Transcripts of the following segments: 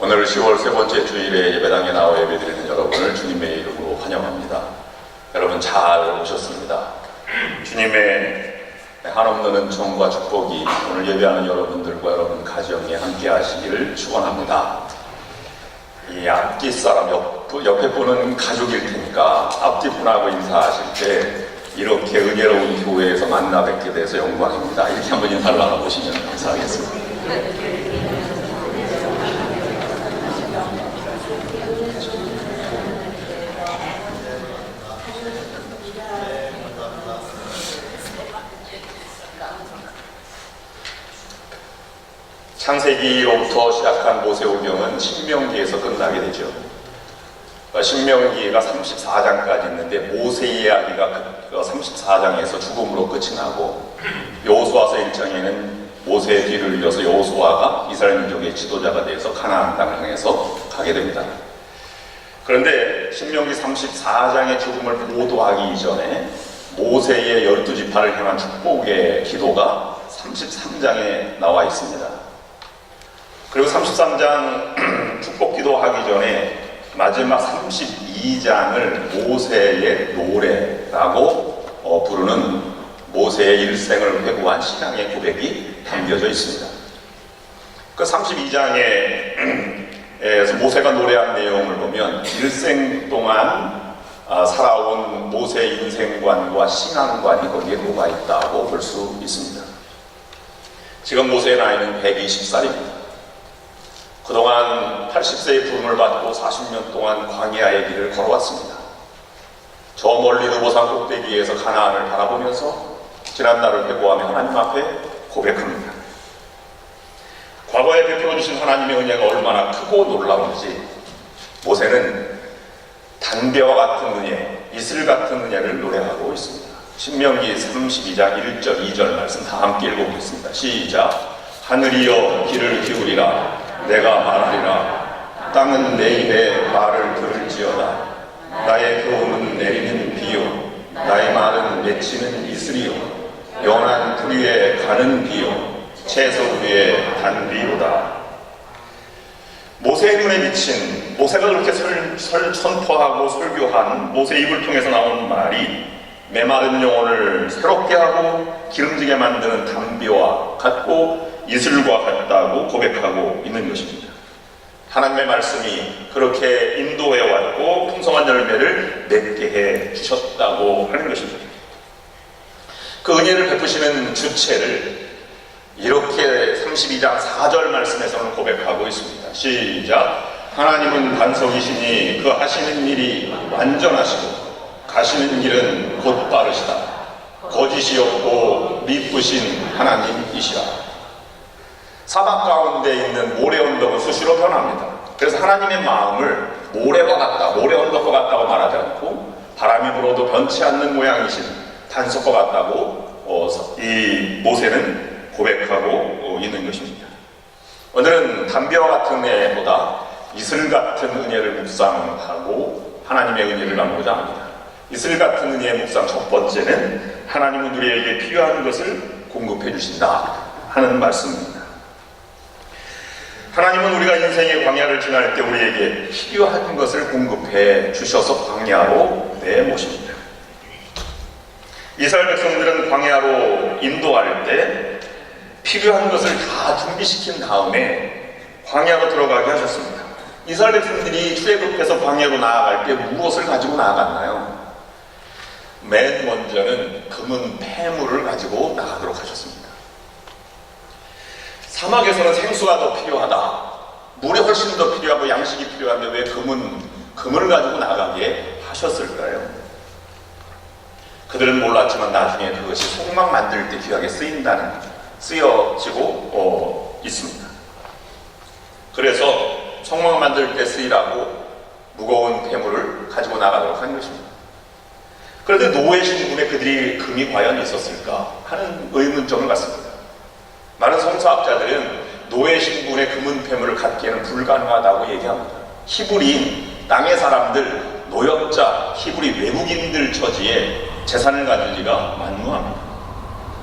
오늘 10월 세 번째 주일에 예배당에 나와 예배드리는 여러분을 주님의 이름으로 환영합니다. 여러분 잘 오셨습니다. 주님의 한없는 은총과 축복이 오늘 예배하는 여러분들과 여러분 가정에 함께 하시기를 축원합니다. 이 앞뒤 사람 옆, 옆에 분은 가족일 테니까 앞뒤 분하고 인사하실 때 이렇게 은혜로운 교회에서 만나 뵙게 돼서 영광입니다. 이렇게 한번 인사를 나눠보시면 감사하겠습니다. 창세기로부터 시작한 모세오경은 신명기에서 끝나게 되죠. 어, 신명기가 34장까지 있는데 모세 이야기가 34장에서 죽음으로 끝이 나고 여호수아서 1장에는 모세의 뒤를 이어서 여호수아가 이스라엘 민족의 지도자가 돼서 가나안 땅을 향해서 가게 됩니다. 그런데 신명기 34장의 죽음을 보도하기 이전에 모세의 열두 지파를 향한 축복의 기도가 33장에 나와 있습니다. 그리고 33장 축복 기도 하기 전에 마지막 32장을 모세의 노래라고 어, 부르는 모세의 일생을 회고한 신앙의 고백이 담겨져 있습니다. 그 32장에 모세가 노래한 내용을 보면 일생 동안 아, 살아온 모세의 인생관과 신앙관이 거기에 녹아 있다고 볼 수 있습니다. 지금 모세의 나이는 120살입니다. 그동안 80세의 부름을 받고 40년 동안 광야의 길을 걸어왔습니다. 저 멀리 느보산 꼭대기에서 가나안을 바라보면서 지난날을 회고하며 하나님 앞에 고백합니다. 과거에 베풀어주신 하나님의 은혜가 얼마나 크고 놀라운지 모세는 단비와 같은 은혜, 이슬 같은 은혜를 노래하고 있습니다. 신명기 32장 1절, 2절 말씀 다 함께 읽어보겠습니다. 시작. 하늘이여 귀를 기울이라 내가 말하리라. 땅은 내 입에 말을 들을지어다. 나의 교훈은 내리는 비요. 나의 말은 맺히는 이슬이요. 연한 불 위에 가는 비요. 채소 위에 단 비요다. 모세의 눈에 비친 모세가 그렇게 설, 설 선포하고 설교한 모세 입을 통해서 나온 말이 메마른 영혼을 새롭게 하고 기름지게 만드는 담비와 같고 이슬과 같다고 고백하고 있는 것입니다. 하나님의 말씀이 그렇게 인도해 왔고 풍성한 열매를 맺게 해 주셨다고 하는 것입니다. 그 은혜를 베푸시는 주체를 이렇게 32장 4절 말씀에서는 고백하고 있습니다. 시작. 하나님은 반석이시니 그 하시는 일이 완전하시고 가시는 길은 곧 빠르시다. 거짓이 없고 미쁘신 하나님이시라. 사막 가운데 있는 모래 언덕은 수시로 변합니다. 그래서 하나님의 마음을 모래와 같다, 모래 언덕과 같다고 말하지 않고 바람이 불어도 변치 않는 모양이신 단석과 같다고 어, 이 모세는 고백하고 어, 있는 것입니다. 오늘은 담벼와 같은 은혜보다 이슬 같은 은혜를 묵상하고 하나님의 은혜를 나누고자 합니다. 이슬 같은 은혜의 묵상 첫 번째는 하나님은 우리에게 필요한 것을 공급해 주신다 하는 말씀입니다. 하나님은 우리가 인생의 광야를 지날 때 우리에게 필요한 것을 공급해 주셔서 광야로 내모십니다. 이스라엘 백성들은 광야로 인도할 때 필요한 것을 다 준비시킨 다음에 광야로 들어가게 하셨습니다. 이스라엘 백성들이 출애굽해서 광야로 나아갈 때 무엇을 가지고 나아갔나요? 맨 먼저는 금은 폐물을 가지고 나가도록 하셨습니다. 사막에서는 생수가 더 필요하다. 물이 훨씬 더 필요하고 양식이 필요한데 왜 금은 금을 가지고 나가게 하셨을까요? 그들은 몰랐지만 나중에 그것이 속막 만들 때 귀하게 쓰인다는 쓰여지고 어, 있습니다. 그래서 속막 만들 때 쓰이라고 무거운 폐물을 가지고 나가도록 한 것입니다. 그런데 노예 신분에 그들이 금이 과연 있었을까 하는 의문점을 갖습니다. 많은 성서학자들은 노예 신분의 금은 폐물을 갖기에는 불가능하다고 얘기합니다. 히브리인 땅의 사람들, 노역자, 히브리 외국인들 처지에 재산을 가질 리가 만무합니다.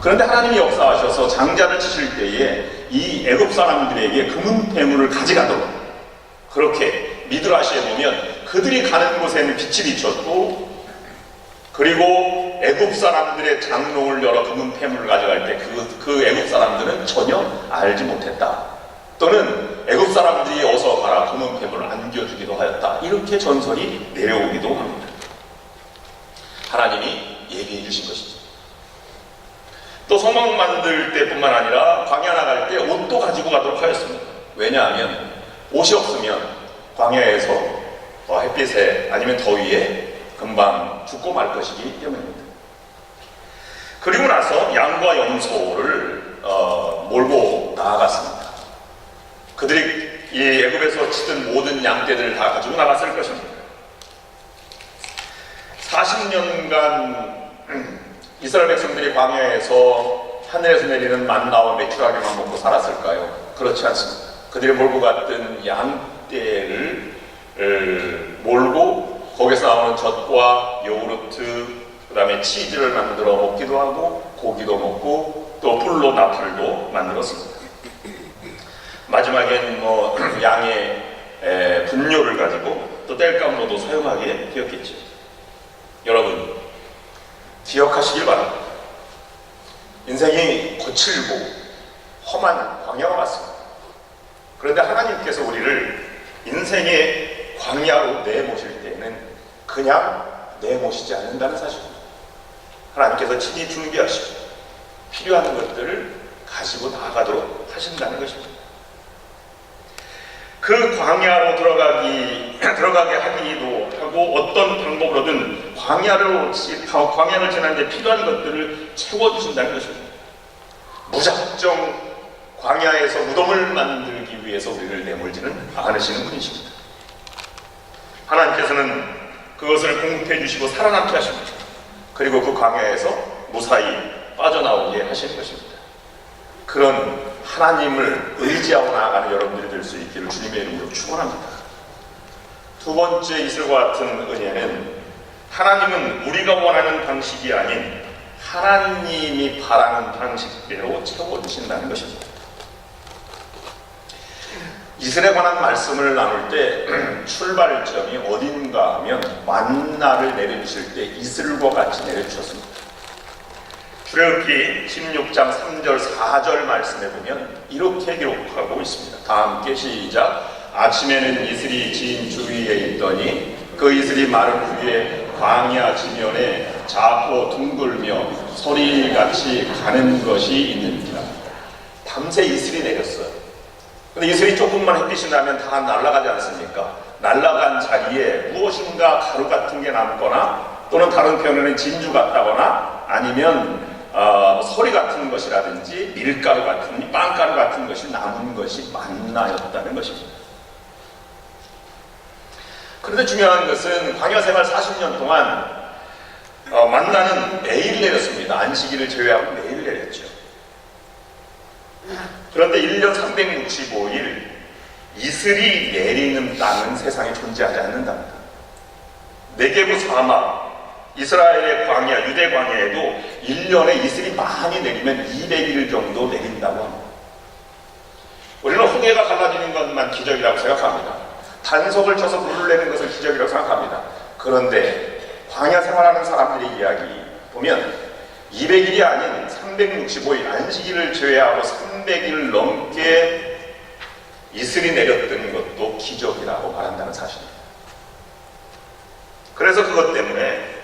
그런데 하나님이 역사하셔서 장자를 치실 때에 이 애굽 사람들에게 금은 폐물을 가져가도록 그렇게 미드라시에 보면 그들이 가는 곳에는 빛이 비쳤고 그리고 애굽 사람들의 장롱을 열어 금은 폐물을 가져갈 때 그 그 애굽 사람들은 전혀 알지 못했다. 또는 애굽 사람들이 어서 가라 금은 폐물을 안겨주기도 하였다. 이렇게 전설이 내려오기도 합니다. 하나님이 예비해 주신 것이죠. 또 성막 만들 때뿐만 아니라 광야 나갈 때 옷도 가지고 가도록 하였습니다. 왜냐하면 옷이 없으면 광야에서 어, 햇빛에 아니면 더위에 금방 죽고 말 것이기 때문입니다. 그리고 나서 양과 염소를 어, 몰고 나아갔습니다. 그들이 이 애굽에서 치던 모든 양떼들을 다 가지고 나갔을 것입니다. 40년간 이스라엘 백성들이 광야에서 하늘에서 내리는 만나와 메추라기만 먹고 살았을까요? 그렇지 않습니다. 그들이 몰고 갔던 양떼를 을, 몰고 거기서 나오는 젖과 요구르트 그 다음에 치즈를 만들어 먹기도 하고 고기도 먹고 또 풀로 나풀도 만들었습니다. 마지막엔 뭐 양의 에, 분뇨를 가지고 또 땔감으로도 사용하게 되었겠죠. 여러분 기억하시길 바랍니다. 인생이 거칠고 험한 광야가 맞습니다. 그런데 하나님께서 우리를 인생의 광야로 내모실 때에는 그냥 내모시지 않는다는 사실입니다. 하나님께서 친히 준비하시고 필요한 것들을 가지고 나가도록 하신다는 것입니다. 그 광야로 들어가기 들어가게 하기도 하고 어떤 방법으로든 광야로 지- 광야를 지나는데 필요한 것들을 채워 주신다는 것입니다. 무작정 광야에서 무덤을 만들기 위해서 우리를 내몰지는 않으시는 분이십니다. 하나님께서는 그것을 공급해 주시고 살아남게 하십니다. 그리고 그 광야에서 무사히 빠져나오게 하시는 것입니다. 그런 하나님을 의지하고 나아가는 여러분들이 될 수 있기를 주님의 이름으로 축원합니다. 두 번째 이슬과 같은 은혜는 하나님은 우리가 원하는 방식이 아닌 하나님이 바라는 방식대로 채워주신다는 것입니다. 이슬에 관한 말씀을 나눌 때 출발점이 어딘가 하면 만나를 내려주실 때 이슬과 같이 내려주셨습니다. 출애굽기 16장 3절 4절 말씀에 보면 이렇게 기록하고 있습니다. 다 함께 시작. 아침에는 이슬이 지인 주위에 있더니 그 이슬이 마른 후에 광야 지면에 자포 둥글며 소리같이 가는 것이 있느니라. 밤새 이슬이 내렸어요. 근데 이슬이 조금만 햇빛이 나면 다 날아가지 않습니까? 날아간 자리에 무엇인가 가루 같은 게 남거나 또는 다른 표현에는 진주 같다거나 아니면 어, 소리 같은 것이라든지 밀가루 같은 빵가루 같은 것이 남은 것이 만나였다는 것입니다. 그런데 중요한 것은 광야 생활 40년 동안 어, 만나는 매일 내렸습니다. 안식일을 제외하고 매일 내렸죠. 그런데 1년 365일 이슬이 내리는 땅은 세상에 존재하지 않는답니다. 네게부 사막, 이스라엘의 광야, 유대 광야에도 1년에 이슬이 많이 내리면 200일 정도 내린다고 합니다. 우리는 홍해가 갈라지는 것만 기적이라고 생각합니다. 단속을 쳐서 물을 내는 것을 기적이라고 생각합니다. 그런데 광야 생활하는 사람들의 이야기 보면 200일이 아닌 365일 안식일을 제외하고 300일 넘게 이슬이 내렸던 것도 기적이라고 말한다는 사실입니다. 그래서 그것 때문에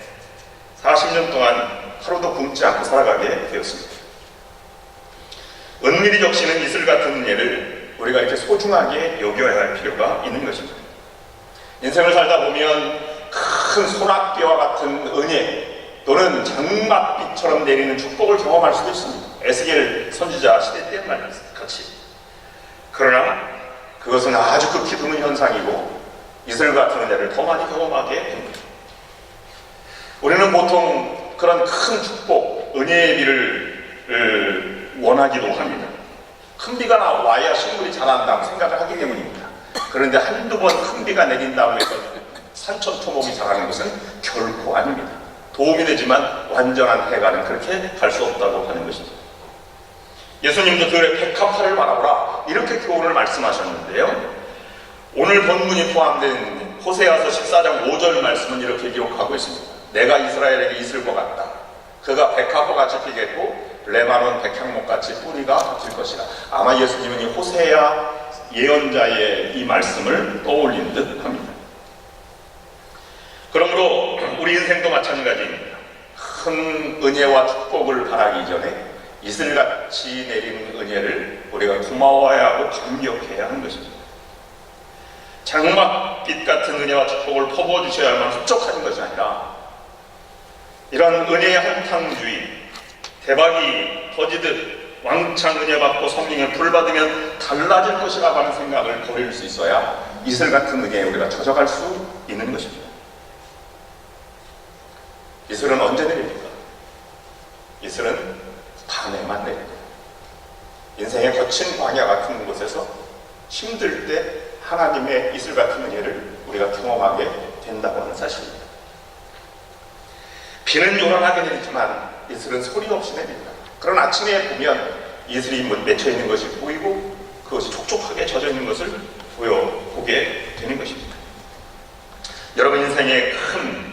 40년 동안 하루도 굶지 않고 살아가게 되었습니다. 은밀히 적시는 이슬 같은 예를 우리가 이렇게 소중하게 여겨야 할 필요가 있는 것입니다. 인생을 살다 보면 큰 소낙비와 같은 은혜 또는 장맛비처럼 내리는 축복을 경험할 수도 있습니다. 에스겔 선지자 시대 때 같이. 그러나 그것은 아주 극히 드문 현상이고 이슬 같은 은혜를 더 많이 경험하게 됩니다. 우리는 보통 그런 큰 축복, 은혜의 비를 원하기도 합니다. 큰 비가 와야 식물이 자란다고 생각을 하기 때문입니다. 그런데 한두 번 큰 비가 내린다고 해서 산천 토목이 자라는 것은 결코 아닙니다. 도움이 되지만 완전한 해가는 그렇게 갈 수 없다고 하는 것입니다. 예수님도 들의 백합화를 바라보라 이렇게 교훈을 말씀하셨는데요. 오늘 본문이 포함된 호세아서 14장 5절 말씀은 이렇게 기록하고 있습니다. 내가 이스라엘에게 이슬과 같다. 그가 백합과 같이 피겠고 레바논 백향목 같이 뿌리가 바뀔 것이다. 아마 예수님은 이 호세아 예언자의 이 말씀을 떠올린 듯 합니다. 그러므로 우리 인생도 마찬가지입니다. 큰 은혜와 축복을 바라기 전에 이슬같이 내리는 은혜를 우리가 고마워해야 하고 감격해야 하는 것입니다. 장막빛 같은 은혜와 축복을 퍼부어주셔야만 흡족하는 것이 아니라 이런 은혜의 한탕주의, 대박이 터지듯 왕창 은혜 받고 성령의 불 받으면 달라질 것이라고 하는 생각을 버릴 수 있어야 이슬 같은 은혜에 우리가 젖어갈 수 있는 것입니다. 이슬은 언제 내립니까? 이슬은 밤에만 내립니다. 인생의 거친 광야 같은 곳에서 힘들 때 하나님의 이슬 같은 은혜를 우리가 경험하게 된다고 하는 사실입니다. 비는 요란하게 내리지만 이슬은 소리 없이 내립니다. 그런 아침에 보면 이슬이 맺혀 있는 것이 보이고 그것이 촉촉하게 젖어 있는 것을 보여 보게 되는 것입니다. 여러분 인생에 큰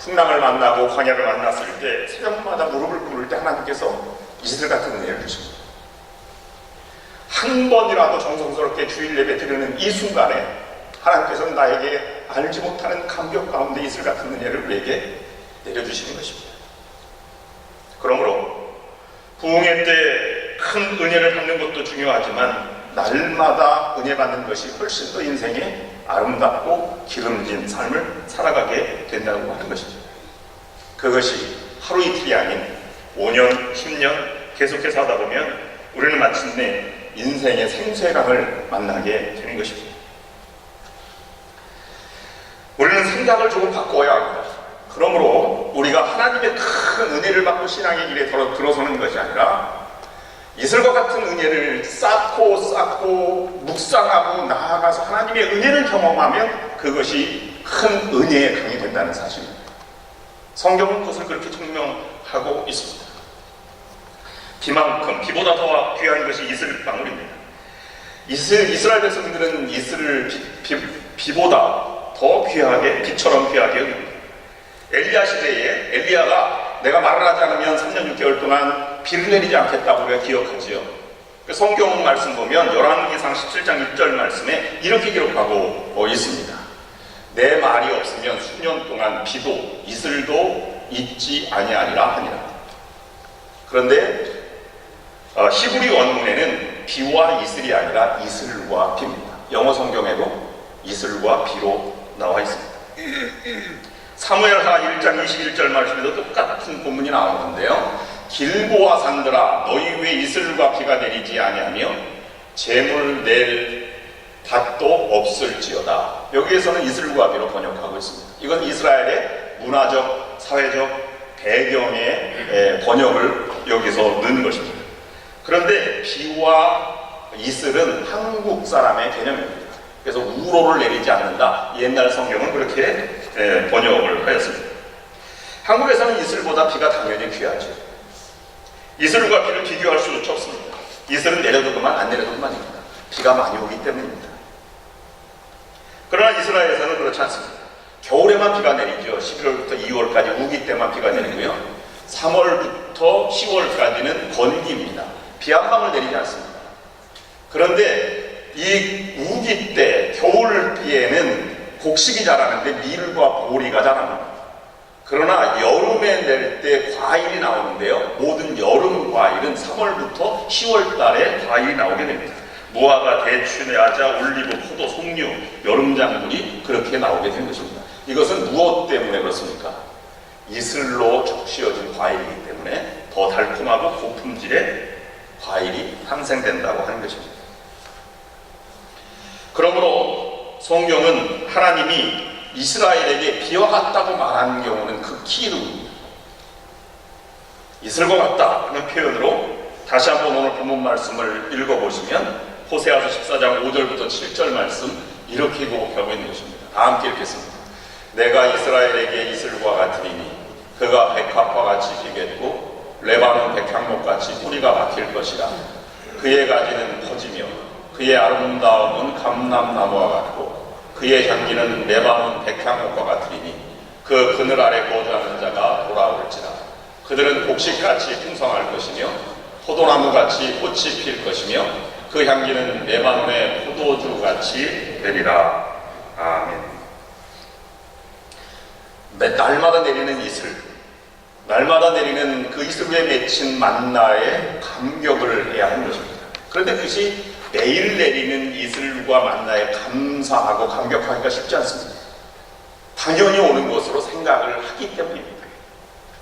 풍랑을 만나고 광야를 만났을 때 새벽마다 무릎을 꿇을 때 하나님께서 이슬 같은 은혜를 주십니다. 한 번이라도 정성스럽게 주일 예배 드리는 이 순간에 하나님께서는 나에게 알지 못하는 감격 가운데 이슬 같은 은혜를 우리에게 내려주시는 것입니다. 그러므로 부흥회 때 큰 은혜를 받는 것도 중요하지만 날마다 은혜 받는 것이 훨씬 더 인생에 아름답고 기름진 삶을 살아가게 된다고 하는 것입니다. 그것이 하루 이틀이 아닌 5년, 10년 계속해서 하다 보면 우리는 마침내 인생의 생쇠감을 만나게 되는 것입니다. 우리는 생각을 조금 바꿔야 합니다. 그러므로 우리가 하나님의 큰 은혜를 받고 신앙의 길에 들어서는 것이 아니라 이슬과 같은 은혜를 쌓고 쌓고 묵상하고 나아가서 하나님의 은혜를 경험하면 그것이 큰 은혜의 강이 된다는 사실입니다. 성경은 그것을 그렇게 증명하고 있습니다. 비만큼 비보다 더 귀한 것이 이슬 방울입니다. 이슬, 이스라엘 백성들은 이슬을 비, 비, 보다더 귀하게 비처럼 귀하게 여깁니다. 엘리야 시대에 엘리야가 내가 말을 하지 않으면 3년 6개월 동안 비를 내리지 않겠다고 우리가 기억하지요. 그 성경 말씀 보면 열왕기상 17장 1절 말씀에 이렇게 기록하고 어, 있습니다. 내 말이 없으면 수년 동안 비도 이슬도 있지 아니하리라 하니라. 그런데 어, 히브리 원문에는 비와 이슬이 아니라 이슬과 비입니다. 영어 성경에도 이슬과 비로 나와 있습니다. 사무엘하 1장 21절 말씀에도 똑같은 본문이 나오는데요. 길보아 산들아 너희 왜 이슬과 비가 내리지 아니하며 재물 낼 닷도 없을지어다. 여기에서는 이슬과 비로 번역하고 있습니다. 이건 이스라엘의 문화적, 사회적 배경의 번역을 여기서 넣는 것입니다. 그런데 비와 이슬은 한국 사람의 개념입니다. 그래서 우로를 내리지 않는다. 옛날 성경은 그렇게 번역을 하였습니다. 한국에서는 이슬보다 비가 당연히 귀하죠. 이슬과 비를 비교할 수 없습니다. 이슬은 내려도 그만 안 내려도 그만입니다. 비가 많이 오기 때문입니다. 그러나 이스라엘에서는 그렇지 않습니다. 겨울에만 비가 내리죠. 11월부터 2월까지 우기 때만 비가 내리고요. 3월부터 10월까지는 건기입니다. 비 한 방울 내리지 않습니다. 그런데 이 우기 때 겨울 비에는 곡식이 자라는데 밀과 보리가 자랍니다. 그러나 여름에 낼 때 과일이 나오는데요. 모든 여름 과일은 3월부터 10월 달에 과일이 나오게 됩니다. 무화과, 대추, 야자, 올리브, 포도, 송류, 여름작물이 그렇게 나오게 된 것입니다. 이것은 무엇 때문에 그렇습니까? 이슬로 적시어진 과일이기 때문에 더 달콤하고 고품질의 과일이 탄생된다고 하는 것입니다. 그러므로 성경은 하나님이 이스라엘에게 비와 같다고 말하는 경우는 극히 드뭅니다. 이슬과 같다 하는 표현으로 다시 한번 오늘 본문 말씀을 읽어보시면 호세아서 14장 5절부터 7절 말씀 이렇게 고백하고 있는 것입니다. 다 함께 읽겠습니다. 내가 이스라엘에게 이슬과 같으리니 그가 백합과 같이 피겠고 레바논 백향목 같이 뿌리가 박힐 것이라 그의 가지는 퍼지며 그의 아름다움은 감람나무와 같고 그의 향기는 레바논 백향목과 같으리니 그 그늘 아래 거주하는 자가 돌아올지라. 그들은 곡식같이 풍성할 것이며 포도나무같이 꽃이 필 것이며 그 향기는 레바논의 포도주같이 되리라. 아멘. 매- 날마다 내리는 이슬. 날마다 내리는 그 이슬 위에 맺힌 만나에 감격을 해야 하는 것입니다. 그런데 그것이 매일 내리는 이슬과 만나에 감사하고 감격하기가 쉽지 않습니다. 당연히 오는 것으로 생각을 하기 때문입니다.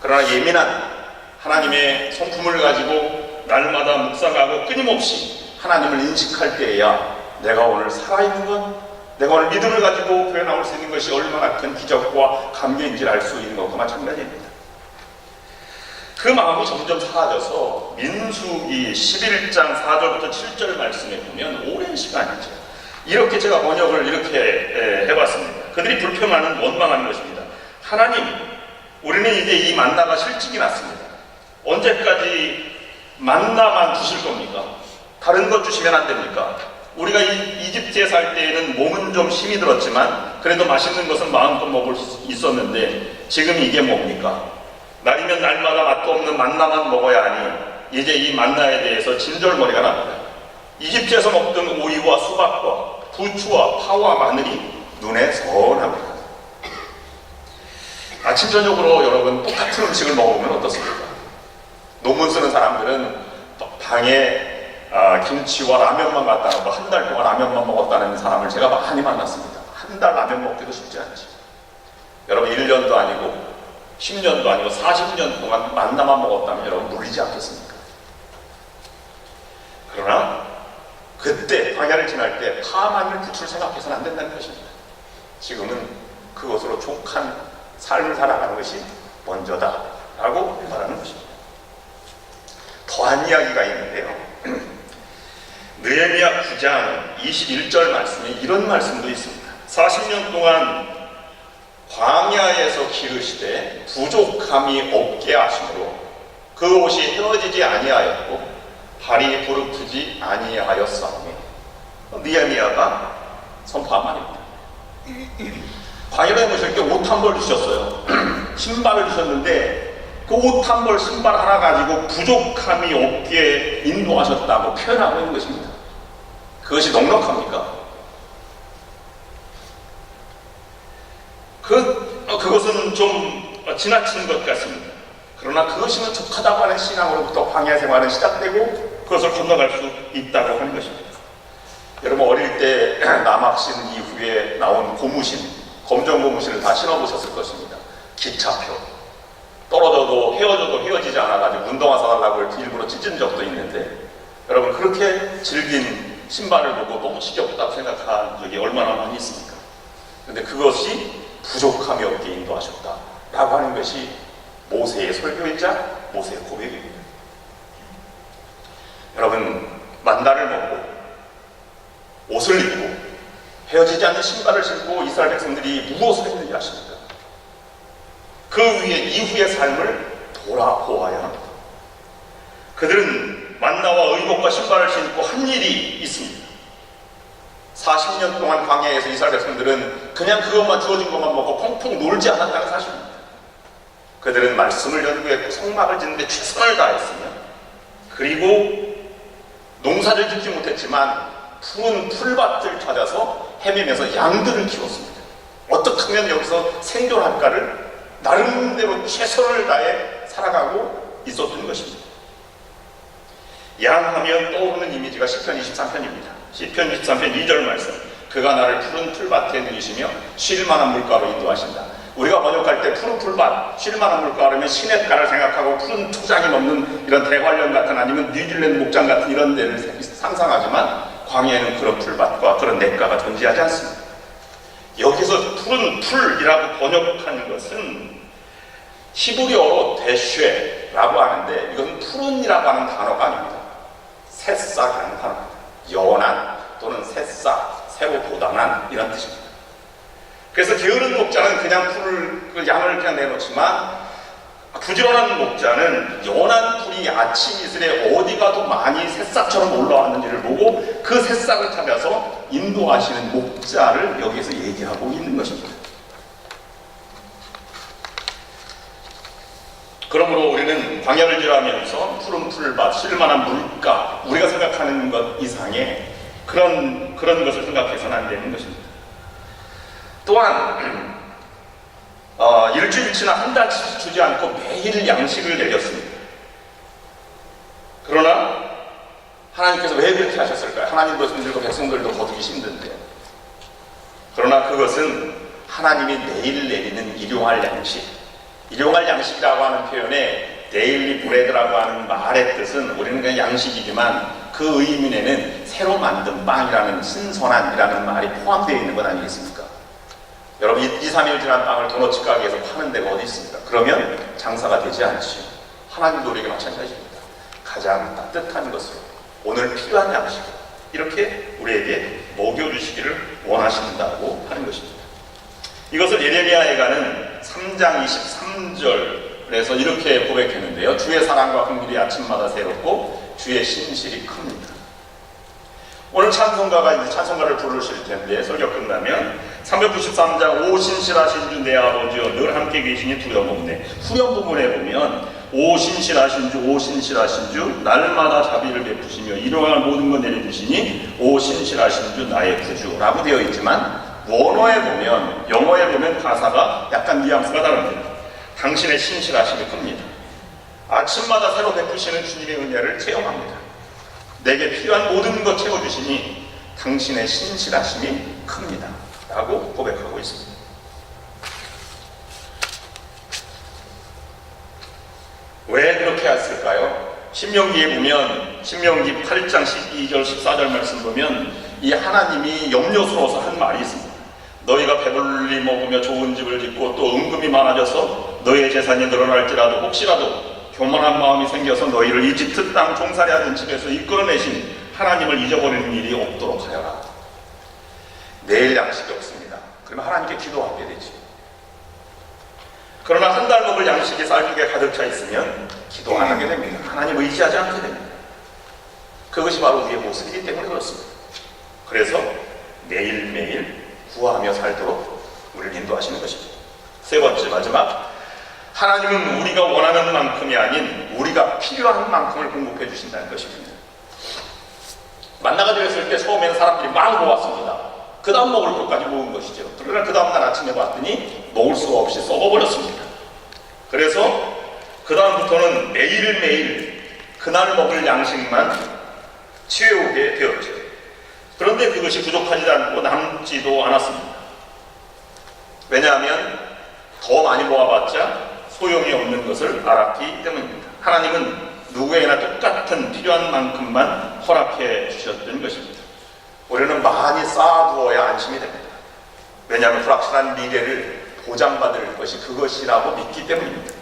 그러나 예민한 하나님의 성품을 가지고 날마다 묵상하고 끊임없이 하나님을 인식할 때에야 내가 오늘 살아있는 것, 내가 오늘 믿음을 가지고 교회 나올 수 있는 것이 얼마나 큰 기적과 감격인지를 알 수 있는 것과 마찬가지입니다. 그 마음이 점점 사라져서 민수기 11장 4절부터 7절 말씀에 보면 오랜 시간이죠. 이렇게 제가 번역을 이렇게 에, 해봤습니다. 그들이 불평하는 원망하는 것입니다. 하나님, 우리는 이제 이 만나가 실직이 났습니다. 언제까지 만나만 주실 겁니까? 다른 것 주시면 안 됩니까? 우리가 이 이집트에 살 때에는 몸은 좀 힘이 들었지만 그래도 맛있는 것은 마음껏 먹을 수 있었는데 지금 이게 뭡니까? 날이면 날마다 맛도 없는 만나만 먹어야 하니 이제 이 만나에 대해서 진절머리가 납니다. 이집트에서 먹던 오이와 수박과 부추와 파와 마늘이 눈에 선합니다. 아침 저녁으로 여러분 똑같은 음식을 먹어보면 어떻습니까? 논문 쓰는 사람들은 방에 아, 김치와 라면만 갖다 놓고 한 달 동안 라면만 먹었다는 사람을 제가 많이 만났습니다. 한 달 라면 먹기도 쉽지 않지. 여러분 1년도 아니고 10년도 아니고 40년 동안 만나만 먹었다면 여러분 물리지 않겠습니까? 그러나 그때 광야를 지날 때 파만을 부추를 생각해서는 안 된다는 것입니다. 지금은 그것으로 족한 삶을 살아가는 것이 먼저다 라고 말하는 것입니다. 더한 이야기가 있는데요. 느헤미야 9장 21절 말씀에 이런 말씀도 있습니다. 40년 동안 광야에서 기르시되 부족함이 없게 하심으로 그 옷이 헤어지지 아니하였고 발이 부르프지 아니하였사오니 니에미아가 선포한 말입니다. 광야에 모실 때옷 한 벌 주셨어요. 신발을 주셨는데 그 옷 한 벌 신발 하나 가지고 부족함이 없게 인도하셨다고 표현하고 있는 것입니다. 그것이 넉넉합니까? 그, 어, 그것은 좀 지나친 것 같습니다. 그러나 그것이면 족하다고 하는 신앙으로부터 광야 생활은 시작되고 그것을 건너갈 수 있다고 하는 것입니다. 여러분 어릴 때 남학신 이후에 나온 고무신, 검정 고무신을 다 신어보셨을 것입니다. 기차표. 떨어져도 헤어져도 헤어지지 않아가지고 운동화 사달라고 일부러 찢은 적도 있는데 여러분 그렇게 질긴 신발을 보고 너무 지겹다고 생각한 적이 얼마나 많이 있습니까? 근데 그것이 부족함이 없게 인도하셨다 라고 하는 것이 모세의 설교이자 모세의 고백입니다. 여러분 만다를 먹고 옷을 입고 헤어지지 않는 신발을 신고 이스라엘 백성들이 무엇을 했는지 아십니까? 그 위에 이후의 삶을 돌아보아야 합니다. 그들은 만나와 의복과 신발을 신고 한 일이 있습니다. 40년 동안 광야에서 이스라엘 백성들은 그냥 그것만 주어진 것만 먹고 펑펑 놀지 않았다는 사실입니다. 그들은 말씀을 연구했고 성막을 짓는데 최선을 다했으며 그리고 농사를 짓지 못했지만 푸른 풀밭을 찾아서 헤매면서 양들을 키웠습니다. 어떻게 하면 여기서 생존할까를 나름대로 최선을 다해 살아가고 있었던 것입니다. 양하면 떠오르는 이미지가 10편 23편입니다. 10편 23편 2절 말씀. 그가 나를 푸른 풀밭에 누이시며 쉴만한 물가로 인도하신다. 우리가 번역할 때 푸른 풀밭, 쉴만한 물가 그러면 시냇가를 생각하고 푸른 초장이 넘는 이런 대관령 같은 아니면 뉴질랜드 목장 같은 이런 데를 상상하지만 광야에는 그런 풀밭과 그런 냇가가 존재하지 않습니다. 여기서 푸른 풀이라고 번역하는 것은 히브리어로 대쉐라고 하는데 이것은 푸른이라고 하는 단어가 아닙니다. 새싹이라는 단어입니다. 연한 또는 새싹, 새로 돋아난 이런 뜻입니다. 그래서 게으른 목자는 그냥 풀을 그 양을 그냥 내놓지만 부지런한 목자는 연한 풀이 아침 이슬에 어디 가도 많이 새싹처럼 올라왔는지를 보고 그 새싹을 찾아서 인도하시는 목자를 여기서 얘기하고 있는 것입니다. 그러므로 우리는 광야를 지나면서 푸른 풀밭, 쉴만한 물가, 우리가 생각하는 것 이상의 그런, 그런 것을 생각해서는 안 되는 것입니다. 또한, 어, 일주일치나 한 달치 주지 않고 매일 양식을 내렸습니다. 그러나, 하나님께서 왜 그렇게 하셨을까요? 하나님도 힘들고 백성들도 거두기 힘든데. 그러나 그것은 하나님이 내일 내리는 일용할 양식, 일용할 양식이라고 하는 표현에 데일리 브레드라고 하는 말의 뜻은 우리는 그냥 양식이지만 그 의미에는 새로 만든 빵이라는 신선한이라는 말이 포함되어 있는 것 아니겠습니까? 여러분 2, 3일 지난 빵을 도너츠 가게에서 파는 데가 어디 있습니까? 그러면 장사가 되지 않지요. 하나님도 우리에게 마찬가지입니다. 가장 따뜻한 것으로 오늘 필요한 양식 이렇게 우리에게 먹여주시기를 원하신다고 하는 것입니다. 이것을 예레미야에가는 3장 23절 에서 이렇게 고백했는데요. 주의 사랑과 긍휼이 아침마다 새롭고 주의 신실이 큽니다. 오늘 찬송가가 이제 찬송가를 부르실 텐데 설교 끝나면 393장 오 신실하신 주 내 아버지여 늘 함께 계시니 두려움 없네. 후렴 부분에 보면 오 신실하신 주, 오 신실하신 주, 날마다 자비를 베푸시며 일용할 모든 것 내려주시니 오 신실하신 주 나의 구주라고 되어 있지만 원어에 보면 영어에 보면 가사가 약간 뉘앙스가 다릅니다. 당신의 신실하심이 큽니다. 아침마다 새로 베푸시는 주님의 은혜를 체험합니다. 내게 필요한 모든 것 채워주시니 당신의 신실하심이 큽니다. 라고 고백하고 있습니다. 왜 그렇게 했을까요? 신명기에 보면 신명기 8장 12절 14절 말씀 보면 이 하나님이 염려스러워서 한 말이 있습니다. 너희가 배불리 먹으며 좋은 집을 짓고 또 은금이 많아져서 너희의 재산이 늘어날지라도 혹시라도 교만한 마음이 생겨서 너희를 이집트 땅 종살이 하던 집에서 이끌어내신 하나님을 잊어버리는 일이 없도록 하여라. 내일 양식이 없습니다. 그러면 하나님께 기도하게 되지. 그러나 한 달 먹을 양식이 쌀국에 가득 차 있으면 기도 안 하게 됩니다. 하나님 의지하지 않게 됩니다. 그것이 바로 우리의 모습이기 때문에 그렇습니다. 그래서 매일매일 구하며 살도록 우리를 인도하시는 것입니다. 세 번째 마지막 하나님은 우리가 원하는 만큼이 아닌 우리가 필요한 만큼을 공급해 주신다는 것입니다. 만나가 되었을 때 처음에는 사람들이 막 모았습니다. 그 다음 먹을 것까지 모은 것이죠. 그러나 그 다음날 아침에 봤더니 먹을 수가 없이 썩어버렸습니다. 그래서 그 다음부터는 매일매일 그날 먹을 양식만 채우게 되었죠. 그런데 그것이 부족하지 않고 남지도 않았습니다. 왜냐하면 더 많이 모아봤자 소용이 없는 것을 알았기 때문입니다. 하나님은 누구에게나 똑같은 필요한 만큼만 허락해 주셨던 것입니다. 우리는 많이 쌓아두어야 안심이 됩니다. 왜냐하면 불확실한 미래를 보장받을 것이 그것이라고 믿기 때문입니다.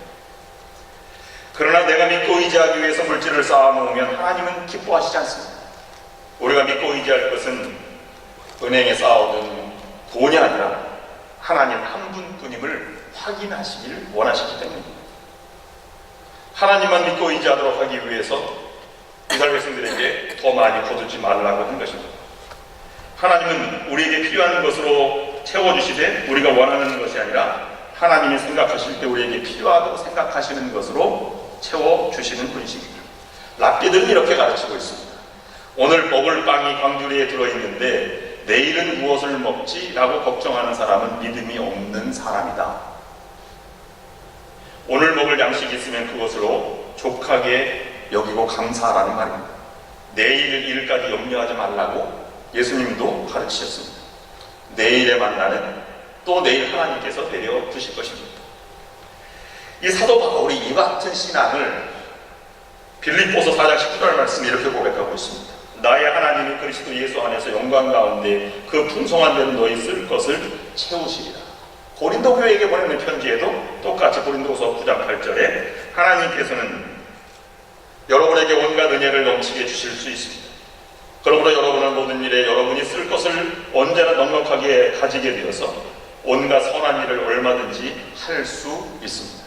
그러나 내가 믿고 의지하기 위해서 물질을 쌓아놓으면 하나님은 기뻐하시지 않습니다. 우리가 믿고 의지할 것은 은행에 쌓아둔 돈이 아니라 하나님 한 분뿐임을 확인하시기를 원하시기 때문입니다. 하나님만 믿고 의지하도록 하기 위해서 이스라엘 백성들에게 더 많이 거두지 말라고 한 것입니다. 하나님은 우리에게 필요한 것으로 채워주시되 우리가 원하는 것이 아니라 하나님이 생각하실 때 우리에게 필요하다고 생각하시는 것으로 채워주시는 분이십니다. 랍비들은 이렇게 가르치고 있습니다. 오늘 먹을 빵이 광주리에 들어있는데 내일은 무엇을 먹지? 라고 걱정하는 사람은 믿음이 없는 사람이다. 오늘 먹을 양식이 있으면 그것으로 족하게 여기고 감사하라는 말입니다. 내일 일까지 염려하지 말라고 예수님도 가르치셨습니다. 내일의 만나는 또 내일 하나님께서 내려 주실 것입니다. 이 사도 바울이 이 같은 신앙을 빌립보서 4장 19절 말씀에 이렇게 고백하고 있습니다. 나의 하나님이 그리스도 예수 안에서 영광 가운데 그 풍성한 데는 너희 쓸 것을 채우시리라. 고린도 교회에게 보내는 편지에도 똑같이 고린도서 9장 8절에 하나님께서는 여러분에게 온갖 은혜를 넘치게 주실 수 있습니다. 그러므로 여러분은 모든 일에 여러분이 쓸 것을 언제나 넉넉하게 가지게 되어서 온갖 선한 일을 얼마든지 할 수 있습니다.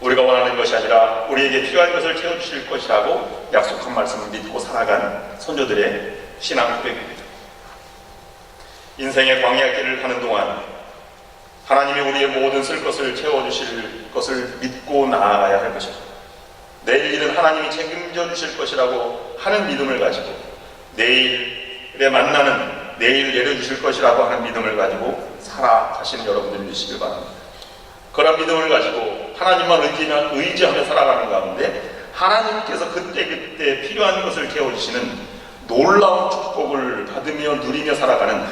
우리가 원하는 것이 아니라 우리에게 필요한 것을 채워주실 것이라고 약속한 말씀을 믿고 살아간 선조들의 신앙 고백입니다. 인생의 광야 길을 가는 동안 하나님이 우리의 모든 쓸 것을 채워주실 것을 믿고 나아가야 할 것입니다. 내일 일은 하나님이 책임져 주실 것이라고 하는 믿음을 가지고 내일에 만나는 내일 내려주실 것이라고 하는 믿음을 가지고 살아가시는 여러분들 되시길 바랍니다. 그런 믿음을 가지고 하나님만 의지하며, 의지하며 살아가는 가운데 하나님께서 그때그때 필요한 것을 채워주시는 놀라운 축복을 받으며 누리며 살아가는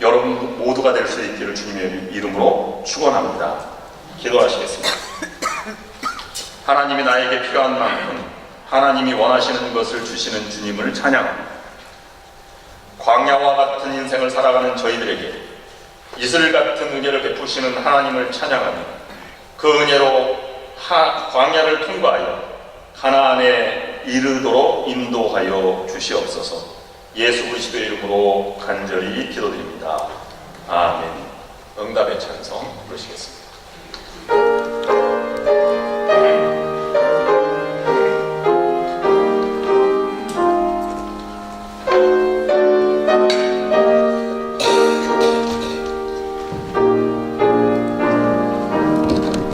여러분 모두가 될 수 있기를 주님의 이름으로 축원합니다. 기도하시겠습니다. 하나님이 나에게 필요한 만큼 하나님이 원하시는 것을 주시는 주님을 찬양합니다. 광야와 같은 인생을 살아가는 저희들에게 이슬 같은 은혜를 베푸시는 하나님을 찬양하며 그 은혜로 하, 광야를 통과하여 가나안에 이르도록 인도하여 주시옵소서. 예수 그리스도의 이름으로 간절히 기도드립니다. 아멘. 응답의 찬성 부르시겠습니다.